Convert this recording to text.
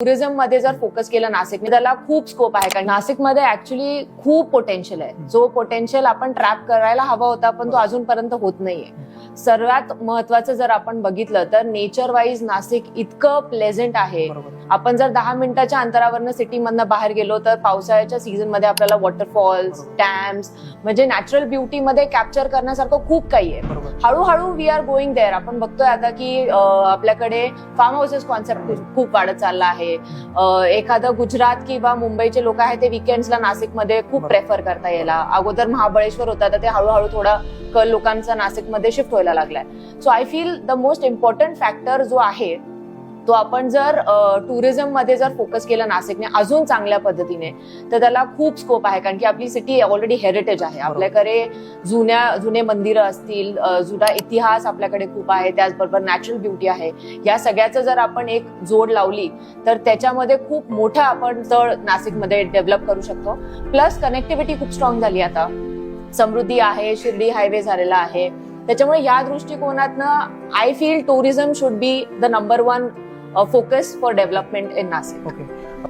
टुरिझममध्ये जर फोकस केलं नाशिक त्याला खूप स्कोप आहे. कारण नाशिकमध्ये ऍक्च्युली खूप पोटेन्शियल आहे. जो पोटेन्शियल आपण ट्रॅप करायला हवा होता पण तो अजूनपर्यंत होत नाहीये. सर्वात महत्वाचं जर आपण बघितलं तर नेचर वाईज नाशिक इतकं प्लेझेंट आहे. आपण जर दहा मिनिटाच्या अंतरावरनं सिटी मधनं बाहेर गेलो तर पावसाळ्याच्या सीझनमध्ये आपल्याला वॉटरफॉल्स डॅम्स म्हणजे नॅचरल ब्युटी मध्ये कॅप्चर करण्यासारखं खूप काही आहे. हळूहळू वी आर गोइंग देअर आपण बघतोय आता की आपल्याकडे फार्म हाऊसेस कॉन्सेप्ट खूप वाढत चालला आहे. एखादं गुजरात किंवा मुंबईचे लोक आहेत ते विकेंड्सला नाशिकमध्ये खूप. प्रेफर करता यायला. अगोदर महाबळेश्वर होता तर ते हळूहळू थोडा कल लोकांचा नाशिकमध्ये शिफ्ट व्हायला लागलाय. So I feel the most important factor जो आहे तो आपण जर टुरिझममध्ये जर फोकस केला नाशिकने अजून चांगल्या पद्धतीने तर त्याला खूप स्कोप आहे. कारण की आपली सिटी ऑलरेडी हेरिटेज आहे. आपल्याकडे जुन्या जुने मंदिरं असतील जुना इतिहास आपल्याकडे खूप आहे. त्याचबरोबर नॅचरल ब्युटी आहे. या सगळ्याचं जर आपण एक जोड लावली तर त्याच्यामध्ये खूप मोठं आपण तळ नाशिकमध्ये डेव्हलप करू शकतो. प्लस कनेक्टिव्हिटी खूप स्ट्रॉंग झाली आता. समृद्धी आहे शिर्डी हायवे झालेला आहे. त्याच्यामुळे या दृष्टिकोनातनं I feel tourism should be the number one focus for development in Nasik. Okay.